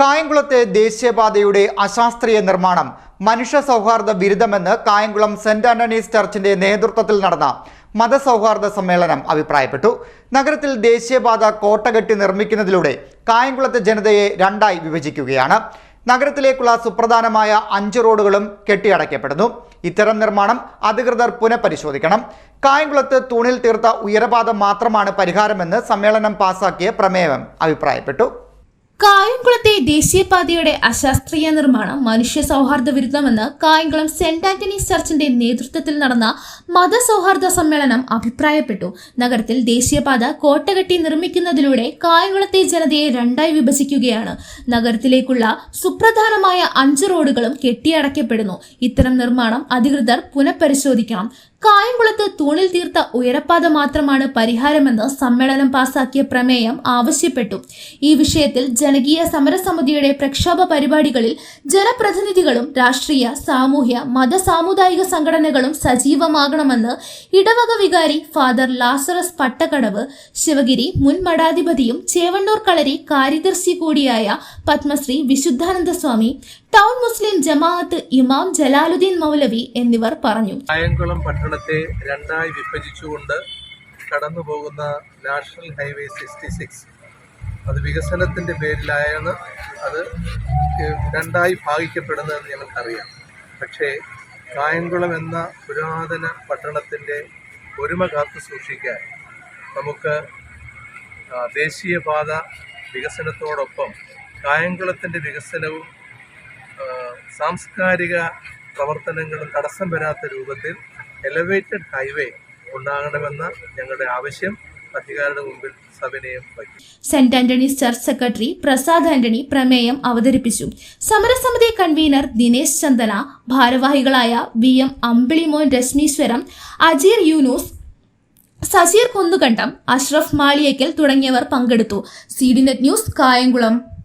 കായംകുളത്തെ ദേശീയപാതയുടെ അശാസ്ത്രീയ നിർമ്മാണം മനുഷ്യ സൗഹാർദ്ദ ബിരുദമെന്ന് കായംകുളം സെന്റ് ആന്റണീസ് ചർച്ചിന്റെ നേതൃത്വത്തിൽ നടന്ന മതസൗഹാർദ്ദ സമ്മേളനം അഭിപ്രായപ്പെട്ടു. നഗരത്തിൽ ദേശീയപാത കോട്ടകെട്ടി നിർമ്മിക്കുന്നതിലൂടെ കായംകുളത്തെ ജനതയെ രണ്ടായി വിഭജിക്കുകയാണ്. നഗരത്തിലേക്കുള്ള സുപ്രധാനമായ അഞ്ച് റോഡുകളും കെട്ടിയടയ്ക്കപ്പെടുന്നു. ഇത്തരം നിർമ്മാണം അധികൃതർ പുനഃപരിശോധിക്കണം. കായംകുളത്ത് തൂണിൽ തീർത്ത ഉയരപാത മാത്രമാണ് പരിഹാരമെന്ന് സമ്മേളനം പാസാക്കിയ പ്രമേയം അഭിപ്രായപ്പെട്ടു. കായംകുളത്തെ ദേശീയപാതയുടെ അശാസ്ത്രീയ നിർമ്മാണം മനുഷ്യ സൗഹാർദ്ദ വിരുദ്ധമെന്ന് കായംകുളം സെന്റ് ആന്റണീസ് ചർച്ചിന്റെ നേതൃത്വത്തിൽ നടന്ന മതസൗഹാർദ്ദ സമ്മേളനം അഭിപ്രായപ്പെട്ടു. നഗരത്തിൽ ദേശീയപാത കോട്ടകെട്ടി നിർമ്മിക്കുന്നതിലൂടെ കായംകുളത്തെ ജനതയെ രണ്ടായി വിഭജിക്കുകയാണ്. നഗരത്തിലേക്കുള്ള സുപ്രധാനമായ അഞ്ച് റോഡുകളും കെട്ടിയടക്കപ്പെടുന്നു ഇത്തരം നിർമ്മാണം അധികൃതർ പുനഃപരിശോധിക്കണം. കായംകുളത്ത് തൂണിൽ തീർത്ത ഉയരപ്പാത മാത്രമാണ് പരിഹാരമെന്ന് സമ്മേളനം പാസാക്കിയ പ്രമേയം ആവശ്യപ്പെട്ടു. ഈ വിഷയത്തിൽ ജനകീയ സമരസമിതിയുടെ പ്രക്ഷോഭ പരിപാടികളിൽ ജനപ്രതിനിധികളും രാഷ്ട്രീയ സാമൂഹ്യ മത സാമുദായിക സംഘടനകളും സജീവമാകണമെന്ന് ഇടവക വികാരി ഫാദർ ലാസറസ് പട്ടക്കടവ് ശിവഗിരി മുൻ മഠാധിപതിയും ചേവണ്ണൂർ കളരി കാര്യദർശി കൂടിയായ പത്മശ്രീ വിശുദ്ധാനന്ദ സ്വാമി ടൗൺ മുസ്ലിം ജമാഅത്ത് ഇമാം ജലാലുദ്ദീൻ മൗലവി എന്നിവർ പറഞ്ഞു. കായംകുളം പട്ടണത്തെ രണ്ടായി വിഭജിച്ചുകൊണ്ട് കടന്നു പോകുന്ന നാഷണൽ ഹൈവേ സിക്സ്റ്റി സിക്സ് അത് വികസനത്തിന്റെ പേരിലായാണ് അത് രണ്ടായി ഭാഗിക്കപ്പെടുന്നതെന്ന് ഞങ്ങൾക്കറിയാം. പക്ഷേ കായംകുളം എന്ന പുരാതന പട്ടണത്തിന്റെ ഒരുമ കാത്തു സൂക്ഷിക്കാൻ നമുക്ക് ദേശീയപാത വികസനത്തോടൊപ്പം കായംകുളത്തിന്റെ വികസനവും സാംസ്കാരിക പ്രവർത്തനങ്ങളും തടസ്സം വരാത്ത രൂപത്തിൽ എലവേറ്റഡ് ഹൈവേ ഉണ്ടാകണമെന്ന ഞങ്ങളുടെ ആവശ്യം മുമ്പിൽ saint Antony's church secretary Prasad Antony പ്രമേയം അവതരിപ്പിച്ചു. സമരസമിതി കൺവീനർ ദിനേശ് ചന്ദന ഭാരവാഹികളായ വി എം അമ്പിളിമോൻ രശ്മീശ്വരം അജീർ യൂനൂസ് സജീർ കുന്നുകണ്ടം അഷ്റഫ് മാളിയേക്കൽ തുടങ്ങിയവർ പങ്കെടുത്തു. C D net news Kayamkulam.